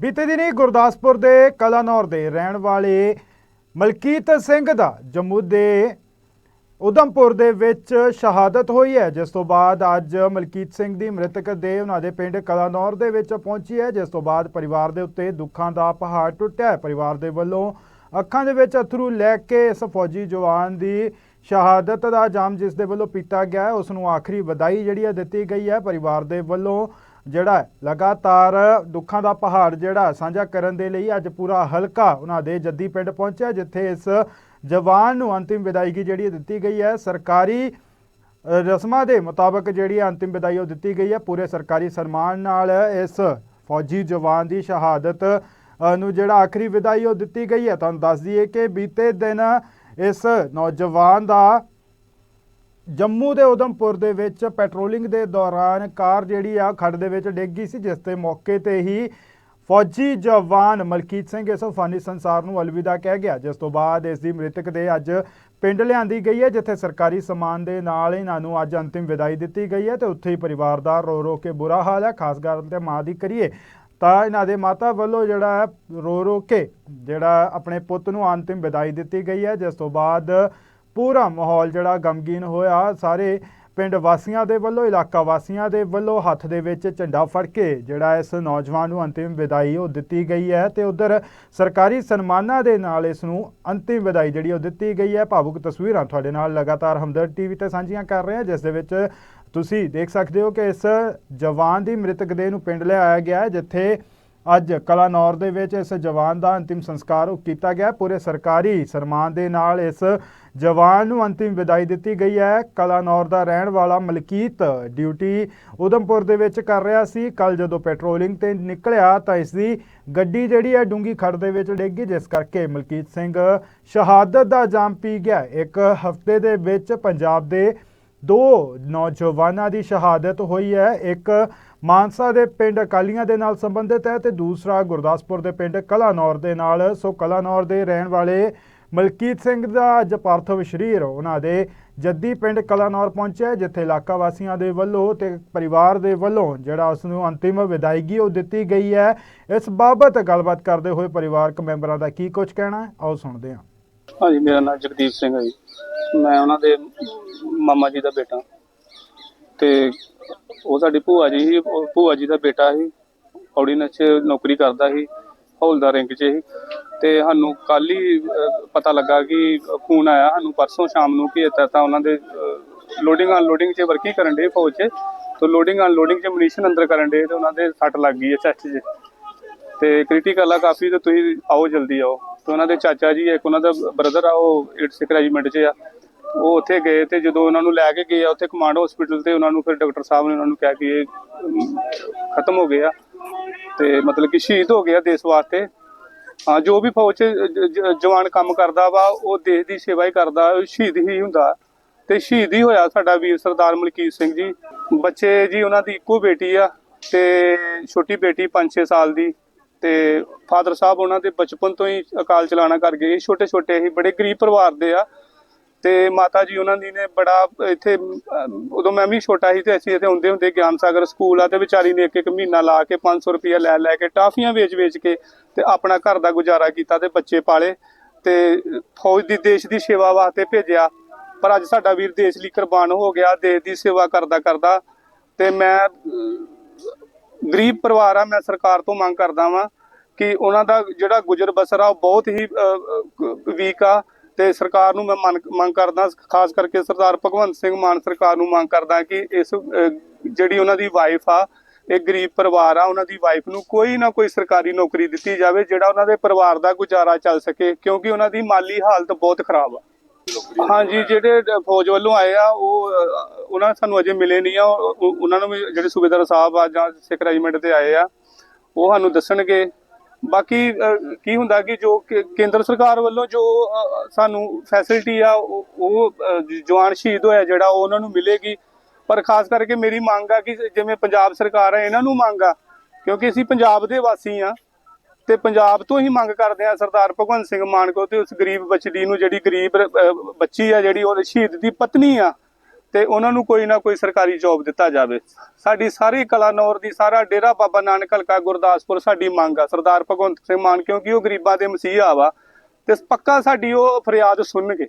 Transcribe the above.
ਬੀਤੇ ਦਿਨੀ ਗੁਰਦਾਸਪੁਰ ਦੇ ਕਲਾਨੌਰ ਦੇ ਰਹਿਣ ਵਾਲੇ ਮਲਕੀਤ ਸਿੰਘ ਦਾ ਜੰਮੂ ਦੇ ਉਦਮਪੁਰ ਦੇ ਵਿੱਚ ਸ਼ਹਾਦਤ ਹੋਈ ਹੈ। ਜਿਸ ਤੋਂ ਬਾਅਦ ਅੱਜ ਮਲਕੀਤ ਸਿੰਘ ਦੀ ਮ੍ਰਿਤਕ ਦੇ ਉਹਨਾਂ ਦੇ ਪਿੰਡ ਕਲਾਨੌਰ ਦੇ ਵਿੱਚ ਪਹੁੰਚੀ ਹੈ। ਜਿਸ ਤੋਂ ਬਾਅਦ ਪਰਿਵਾਰ ਦੇ ਉੱਤੇ ਦੁੱਖਾਂ ਦਾ ਪਹਾੜ ਟੁੱਟਿਆ ਹੈ। ਪਰਿਵਾਰ ਦੇ ਵੱਲੋਂ ਅੱਖਾਂ ਦੇ ਵਿੱਚ ਅਥਰੂ ਲੈ ਕੇ ਇਸ ਫੌਜੀ ਜਵਾਨ ਦੀ ਸ਼ਹਾਦਤ ਦਾ ਜਾਮ ਜਿਸ ਦੇ ਵੱਲੋਂ ਪੀਤਾ ਗਿਆ ਉਸ ਨੂੰ ਆਖਰੀ ਵਧਾਈ ਜਿਹੜੀ ਹੈ ਦਿੱਤੀ ਗਈ ਹੈ। ਪਰਿਵਾਰ ਦੇ ਵੱਲੋਂ ਜਿਹੜਾ ਲਗਾਤਾਰ ਦੁੱਖਾਂ ਦਾ ਪਹਾੜ ਜਿਹੜਾ ਸਾਂਝਾ ਕਰਨ ਦੇ ਲਈ ਅੱਜ ਪੂਰਾ ਹਲਕਾ ਉਹਨਾਂ ਦੇ ਜੱਦੀ ਪਿੰਡ ਪਹੁੰਚਿਆ, ਜਿੱਥੇ ਇਸ ਜਵਾਨ ਨੂੰ ਅੰਤਿਮ ਵਿਦਾਇਗੀ ਜਿਹੜੀ ਦਿੱਤੀ ਗਈ ਹੈ, ਸਰਕਾਰੀ ਰਸਮਾਂ ਦੇ ਮੁਤਾਬਕ ਜਿਹੜੀ ਹੈ ਅੰਤਿਮ ਵਿਦਾਈ ਉਹ ਦਿੱਤੀ ਗਈ ਹੈ, ਪੂਰੇ ਸਰਕਾਰੀ ਸਨਮਾਨ ਨਾਲ ਇਸ ਫੌਜੀ ਜਵਾਨ ਦੀ ਸ਼ਹਾਦਤ ਨੂੰ ਜਿਹੜਾ ਆਖਰੀ ਵਿਦਾਈ ਉਹ ਦਿੱਤੀ ਗਈ ਹੈ। ਤੁਹਾਨੂੰ ਦੱਸ ਦਈਏ ਕਿ ਬੀਤੇ ਦਿਨ ਇਸ ਨੌਜਵਾਨ ਦਾ ਜੰਮੂ ਦੇ ਉਦਮਪੁਰ ਦੇ ਵਿੱਚ ਪੈਟਰੋਲਿੰਗ ਦੇ ਦੌਰਾਨ ਕਾਰ ਜਿਹੜੀ ਆ ਖੱਡ ਦੇ ਵਿੱਚ ਡਿੱਗ ਗਈ ਸੀ, ਜਿਸ ਤੇ ਮੌਕੇ ਤੇ ਹੀ ਫੌਜੀ ਜਵਾਨ ਮਲਕੀਤ ਸਿੰਘ ਇਸ ਫਾਨੀ ਸੰਸਾਰ ਨੂੰ ਅਲਵਿਦਾ ਕਹਿ ਗਿਆ। ਜਿਸ ਤੋਂ ਬਾਅਦ ਇਸ ਦੀ ਮ੍ਰਿਤਕ ਦੇ ਅੱਜ ਪਿੰਡ ਲਿਆਂਦੀ ਗਈ ਹੈ, ਜਿੱਥੇ ਸਰਕਾਰੀ ਸਮਾਨ ਦੇ ਨਾਲ ਇਹਨਾਂ ਨੂੰ ਅੱਜ ਅੰਤਿਮ ਵਿਦਾਈ ਦਿੱਤੀ ਗਈ ਹੈ ਤੇ ਉੱਥੇ ਹੀ ਪਰਿਵਾਰ ਦਾ ਰੋ ਰੋ ਕੇ ਬੁਰਾ ਹਾਲ ਹੈ। ਖਾਸ ਗੱਲ ਤੇ ਮਾਂ ਦੀ ਕਰੀਏ ਤਾਂ ਇਹਨਾਂ ਦੇ ਮਾਤਾ ਵੱਲੋਂ ਜਿਹੜਾ ਰੋ ਰੋ ਕੇ ਜਿਹੜਾ ਆਪਣੇ ਪੁੱਤ ਨੂੰ ਅੰਤਿਮ ਵਿਦਾਈ ਦਿੱਤੀ ਗਈ ਹੈ, ਜਿਸ ਤੋਂ ਬਾਅਦ ਪੂਰਾ ਮਾਹੌਲ ਜਿਹੜਾ ਗਮਗੀਨ ਹੋਇਆ। ਸਾਰੇ ਪਿੰਡ ਵਾਸੀਆਂ ਦੇ ਵੱਲੋਂ, ਇਲਾਕਾ ਵਾਸੀਆਂ ਦੇ ਵੱਲੋਂ ਹੱਥ ਦੇ ਵਿੱਚ ਝੰਡਾ ਫੜ ਕੇ ਜਿਹੜਾ ਇਸ ਨੌਜਵਾਨ ਨੂੰ ਅੰਤਿਮ ਵਿਦਾਈ ਉਹ ਦਿੱਤੀ ਗਈ ਹੈ ਤੇ ਉਧਰ ਸਰਕਾਰੀ ਸਨਮਾਨਾਂ ਦੇ ਨਾਲ ਇਸ ਨੂੰ ਅੰਤਿਮ ਵਿਦਾਈ ਜਿਹੜੀ ਉਹ ਦਿੱਤੀ ਗਈ ਹੈ। ਭਾਵੁਕ ਤਸਵੀਰਾਂ ਤੁਹਾਡੇ ਨਾਲ ਲਗਾਤਾਰ ਹਮਦਰਦ ਟੀਵੀ ਤੇ ਸਾਂਝੀਆਂ ਕਰ ਰਹੇ ਹਾਂ, ਜਿਸ ਦੇ ਵਿੱਚ ਤੁਸੀਂ ਦੇਖ ਸਕਦੇ ਹੋ ਕਿ ਇਸ ਜਵਾਨ ਦੀ ਮ੍ਰਿਤਕ ਦੇਹ ਨੂੰ ਪਿੰਡ ਲਿਆਇਆ ਗਿਆ ਹੈ, ਜਿੱਥੇ ਅੱਜ ਕਲਾਨੌਰ ਦੇ ਵਿੱਚ ਇਸ ਜਵਾਨ ਦਾ ਅੰਤਿਮ ਸੰਸਕਾਰ ਕੀਤਾ ਗਿਆ। ਪੂਰੇ ਸਰਕਾਰੀ ਸਨਮਾਨ ਦੇ ਨਾਲ ਇਸ ਜਵਾਨ ਨੂੰ ਅੰਤਿਮ ਵਿਦਾਈ ਦਿੱਤੀ ਗਈ ਹੈ। ਕਲਾਨੌਰ ਦਾ ਰਹਿਣ ਵਾਲਾ ਮਲਕੀਤ ਡਿਊਟੀ ਉਦਮਪੁਰ ਦੇ ਵਿੱਚ ਕਰ ਰਿਹਾ ਸੀ। ਕੱਲ ਜਦੋਂ ਪੈਟਰੋਲਿੰਗ ਤੇ ਨਿਕਲਿਆ ਤਾਂ ਇਸ ਦੀ ਗੱਡੀ ਜਿਹੜੀ ਹੈ ਡੂੰਗੀ ਖੜ ਦੇ ਵਿੱਚ ਡਿੱਗ ਗਈ, ਜਿਸ ਕਰਕੇ ਮਲਕੀਤ ਸਿੰਘ ਸ਼ਹਾਦਤ ਦਾ ਜਾਮ ਪੀ ਗਿਆ। ਇੱਕ ਹਫ਼ਤੇ ਦੇ ਵਿੱਚ ਪੰਜਾਬ ਦੇ ਦੋ ਨੌਜਵਾਨਾਂ ਦੀ ਸ਼ਹਾਦਤ ਹੋਈ ਹੈ। ਇੱਕ ਮਾਨਸਾ ਦੇ ਪਿੰਡ ਅਕਾਲੀਆਂ ਦੇ ਨਾਲ ਸੰਬੰਧਿਤ ਹੈ ਤੇ ਦੂਸਰਾ ਗੁਰਦਾਸਪੁਰ ਦੇ ਪਿੰਡ ਕਲਾਨੌਰ ਦੇ ਨਾਲ। ਸੋ ਕਲਾਨੌਰ ਦੇ ਰਹਿਣ ਵਾਲੇ ਮਲਕੀਤ ਸਿੰਘ ਦਾ ਅੱਜ ਪਾਰਥਿਵ ਸ਼ਰੀਰ ਉਹਨਾਂ ਦੇ ਜੱਦੀ ਪਿੰਡ ਕਲਾਨੌਰ ਪਹੁੰਚਿਆ ਜਿੱਥੇ ਇਲਾਕਾ ਵਾਸੀਆਂ ਦੇ ਵੱਲੋਂ ਤੇ ਪਰਿਵਾਰ ਦੇ ਵੱਲੋਂ ਜਿਹੜਾ ਉਸ ਨੂੰ ਅੰਤਿਮ ਵਿਦਾਇਗੀ ਉਹ ਦਿੱਤੀ ਗਈ ਹੈ। ਇਸ ਬਾਬਤ ਗੱਲਬਾਤ ਕਰਦੇ ਹੋਏ ਪਰਿਵਾਰਕ ਮੈਂਬਰਾਂ ਦਾ ਕੀ ਕੁਝ ਕਹਿਣਾ ਹੈ, ਆਓ ਸੁਣਦੇ ਹਾਂ। ਹਾਂਜੀ, ਮੇਰਾ ਨਾਮ ਜਗਦੀਪ ਸਿੰਘ ਹੈ ਜੀ। ਮੈਂ ਉਹਨਾਂ ਦੇ ਮਾਮਾ ਜੀ ਦਾ ਬੇਟਾ। ਤੇ ਉਹ ਸਾਡੀ ਭੂਆ ਜੀ ਸੀ ਉਹ ਭੂਆ ਜੀ ਦਾ ਬੇਟਾ ਸੀ। ਔਰਡੀਨੈਂਸ 'ਚ ਨੌਕਰੀ ਕਰਦਾ ਸੀ ਹੌਲਦਾਰ ਰੈਂਕ 'ਚ ਸੀ। ਤੇ ਸਾਨੂੰ ਕੱਲ ਹੀ ਅਹ, ਪਤਾ ਲੱਗਾ ਕਿ ਫੋਨ ਆਇਆ ਸਾਨੂੰ ਪਰਸੋਂ ਸ਼ਾਮ ਨੂੰ ਕਿ ਇੱਦਾਂ ਤਾਂ ਉਹਨਾਂ ਦੇ ਲੋਡਿੰਗ ਅਨਲੋਡਿੰਗ 'ਚ ਵਰਕੀ ਕਰਨ ਦੇ ਫੌਜ 'ਚ। ਤੇ ਲੋਡਿੰਗ ਅਨਲੋਡਿੰਗ 'ਚ ਮਨੀਸ਼ਨ ਅੰਦਰ ਕਰਨ ਦੇ ਤੇ ਉਹਨਾਂ ਦੇ ਸੱਟ ਲੱਗ ਗਈ ਹੈ ਚੈਸਟ 'ਚ। ਤੇ ਕ੍ਰਿਟੀਕਲ ਆ ਕਾਫੀ ਤੇ ਤੁਸੀਂ ਆਓ ਜਲਦੀ ਆਓ। ਤੇ ਉਹਨਾਂ ਦੇ ਚਾਚਾ ਜੀ, ਇੱਕ ਉਹਨਾਂ ਦਾ ਬ੍ਰਦਰ ਆ, ਉਹ 86 ਰੈਜੀਮੈਂਟ 'ਚ ਆ। ਉਹ ਉੱਥੇ ਗਏ ਤੇ ਜਦੋਂ ਉਹਨਾਂ ਨੂੰ ਲੈ ਕੇ ਗਏ ਆ, ਉੱਥੇ ਕਮਾਂਡ ਹਸਪੀਟਲ ਤੇ ਉਹਨਾਂ ਨੂੰ ਫਿਰ ਡਾਕਟਰ ਸਾਹਿਬ ਨੇ ਉਹਨਾਂ ਨੂੰ ਕਿਹਾ ਕਿ ਇਹ ਖਤਮ ਹੋ ਗਏ ਆ। ਤੇ ਮਤਲਬ ਕਿ ਸ਼ਹੀਦ ਹੋ ਗਿਆ ਦੇਸ਼ ਵਾਸਤੇ। ਹਾਂ, ਜੋ ਵੀ ਫੌਜ 'ਚ ਜਵਾਨ ਕੰਮ ਕਰਦਾ ਵਾ, ਉਹ ਦੇਸ਼ ਦੀ ਸੇਵਾ ਹੀ ਕਰਦਾ ਸ਼ਹੀਦ ਹੀ ਹੁੰਦਾ। ਤੇ ਸ਼ਹੀਦ ਹੀ ਹੋਇਆ ਸਾਡਾ ਵੀਰ ਸਰਦਾਰ ਮਲਕੀਤ ਸਿੰਘ ਜੀ। ਬੱਚੇ ਜੀ, ਉਹਨਾਂ ਦੀ ਇੱਕੋ ਬੇਟੀ ਆ ਤੇ ਛੋਟੀ ਬੇਟੀ 5-6 ਸਾਲ ਦੀ। ਤੇ ਫਾਦਰ ਸਾਹਿਬ ਉਹਨਾਂ ਦੇ ਬਚਪਨ ਤੋਂ ਹੀ ਅਕਾਲ ਚਲਾਣਾ ਕਰ ਗਏ। ਛੋਟੇ ਛੋਟੇ ਹੀ, ਬੜੇ ਗਰੀਬ ਪਰਿਵਾਰ ਦੇ ਆ। ਤੇ ਮਾਤਾ ਜੀ ਉਹਨਾਂ ਦੀ ਨੇ ਬੜਾ ਇੱਥੇ, ਉਦੋਂ ਮੈਂ ਵੀ ਛੋਟਾ ਸੀ ਤੇ ਅਸੀਂ ਇੱਥੇ ਹੁੰਦੇ ਹੁੰਦੇ ਗਿਆਨ ਸਾਗਰ ਸਕੂਲ ਆ ਤੇ ਵਿਚਾਰੀ ਨੇ ਇੱਕ ਇੱਕ ਮਹੀਨਾ ਲਾ ਕੇ 500 ਰੁਪਇਆ ਲੈ ਲੈ ਕੇ ਟਾਫੀਆਂ ਵੇਚ ਵੇਚ ਕੇ ਤੇ ਆਪਣਾ ਘਰ ਦਾ ਗੁਜ਼ਾਰਾ ਕੀਤਾ ਤੇ ਬੱਚੇ ਪਾਲੇ ਤੇ ਫੌਜ ਦੀ, ਦੇਸ਼ ਦੀ ਸੇਵਾ ਵਾਸਤੇ ਭੇਜਿਆ। ਪਰ ਅੱਜ ਸਾਡਾ ਵੀਰ ਦੇਸ਼ ਲਈ ਕੁਰਬਾਨ ਹੋ ਗਿਆ, ਦੇਸ਼ ਦੀ ਸੇਵਾ ਕਰਦਾ ਕਰਦਾ ਤੇ ਮੈਂ ਗਰੀਬ ਪਰਿਵਾਰ ਆ, ਮੈਂ ਸਰਕਾਰ ਤੋਂ ਮੰਗ ਕਰਦਾ ਵਾਂ ਕਿ ਉਹਨਾਂ ਦਾ ਜਿਹੜਾ ਗੁਜ਼ਰ ਬਸਰ ਆ, ਉਹ ਬਹੁਤ ਹੀ ਵੀਕ ਆ ਤੇ ਸਰਕਾਰ ਨੂੰ ਮੈਂ ਮੰਗ ਕਰਦਾ, ਖਾਸ ਕਰਕੇ ਸਰਦਾਰ ਭਗਵੰਤ ਸਿੰਘ ਮਾਨ ਸਰਕਾਰ ਨੂੰ ਮੰਗ ਕਰਦਾ ਕਿ ਇਸ ਜਿਹੜੀ ਉਹਨਾਂ ਦੀ ਵਾਈਫ ਆ, ਇਹ ਗਰੀਬ ਪਰਿਵਾਰ ਆ, ਉਹਨਾਂ ਦੀ ਵਾਈਫ ਨੂੰ ਕੋਈ ਨਾ ਕੋਈ ਸਰਕਾਰੀ ਨੌਕਰੀ ਦਿੱਤੀ ਜਾਵੇ, ਜਿਹੜਾ ਉਹਨਾਂ ਦੇ ਪਰਿਵਾਰ ਦਾ ਗੁਜ਼ਾਰਾ ਚੱਲ ਸਕੇ, ਕਿਉਂਕਿ ਉਹਨਾਂ ਦੀ ਮਾਲੀ ਹਾਲਤ ਬਹੁਤ ਖਰਾਬ ਆ। ਹਾਂਜੀ, ਜਿਹੜੇ ਫੌਜ ਵੱਲੋਂ ਆਏ ਆ, ਉਹ ਉਹਨਾਂ ਸਾਨੂੰ ਅਜੇ ਮਿਲੇ ਨਹੀਂ ਆ। ਉਹਨਾਂ ਨੂੰ ਵੀ ਜਿਹੜੇ ਸੂਬੇਦਾਰ ਸਾਹਿਬ ਆ ਜਾਂ ਸਿੱਖ ਰੈਜੀਮੈਂਟ ਤੇ ਆਏ ਆ, ਉਹ ਸਾਨੂੰ ਦੱਸਣਗੇ। ਬਾਕੀ ਕੀ ਹੁੰਦਾ ਕਿ ਜੋ ਕੇਂਦਰ ਸਰਕਾਰ ਵੱਲੋਂ ਜੋ ਸਾਨੂੰ ਫੈਸਿਲਿਟੀ ਆ, ਉਹ ਜਵਾਨ ਸ਼ਹੀਦ ਹੋਇਆ ਜਿਹੜਾ ਉਹਨਾਂ ਨੂੰ ਮਿਲੇਗੀ। ਪਰ ਖਾਸ ਕਰਕੇ ਮੇਰੀ ਮੰਗ ਆ ਕਿ ਜਿਵੇਂ ਪੰਜਾਬ ਸਰਕਾਰ ਆ, ਇਹਨਾਂ ਨੂੰ ਮੰਗ ਆ, ਕਿਉਂਕਿ ਅਸੀਂ ਪੰਜਾਬ ਦੇ ਵਾਸੀ ਆ। ਤੇ ਪੰਜਾਬ ਤੋਂ ਹੀ ਮੰਗ ਕਰਦੇ ਆ ਸਰਦਾਰ ਭਗਵੰਤ ਸਿੰਘ ਮਾਨ ਕੋ ਤੇ ਉਸ ਗਰੀਬ ਬੱਚੀ ਨੂੰ ਜਿਹੜੀ ਗਰੀਬ ਬੱਚੀ ਆ, ਜਿਹੜੀ ਉਹਦੇ ਸ਼ਹੀਦ ਦੀ ਪਤਨੀ ਆ, ਤੇ ਉਹਨਾਂ ਨੂੰ ਕੋਈ ਨਾ ਕੋਈ ਸਰਕਾਰੀ ਜੌਬ ਦਿੱਤਾ ਜਾਵੇ। ਸਾਡੀ ਸਾਰੀ ਕਲਾਨੌਰ ਦੀ, ਸਾਰਾ ਡੇਰਾ ਬਾਬਾ ਨਾਨਕ ਹਲਕਾ ਗੁਰਦਾਸਪੁਰ ਸਾਡੀ ਮੰਗ ਆ। ਸਰਦਾਰ ਭਗਵੰਤ ਸਿੰਘ ਮਾਨ ਕਿਉਂਕਿ ਉਹ ਗਰੀਬਾਂ ਦੇ ਮਸੀਹਾ ਵਾ, ਤੇ ਪੱਕਾ ਸਾਡੀ ਉਹ ਫਰਿਆਦ ਸੁਣਨਗੇ।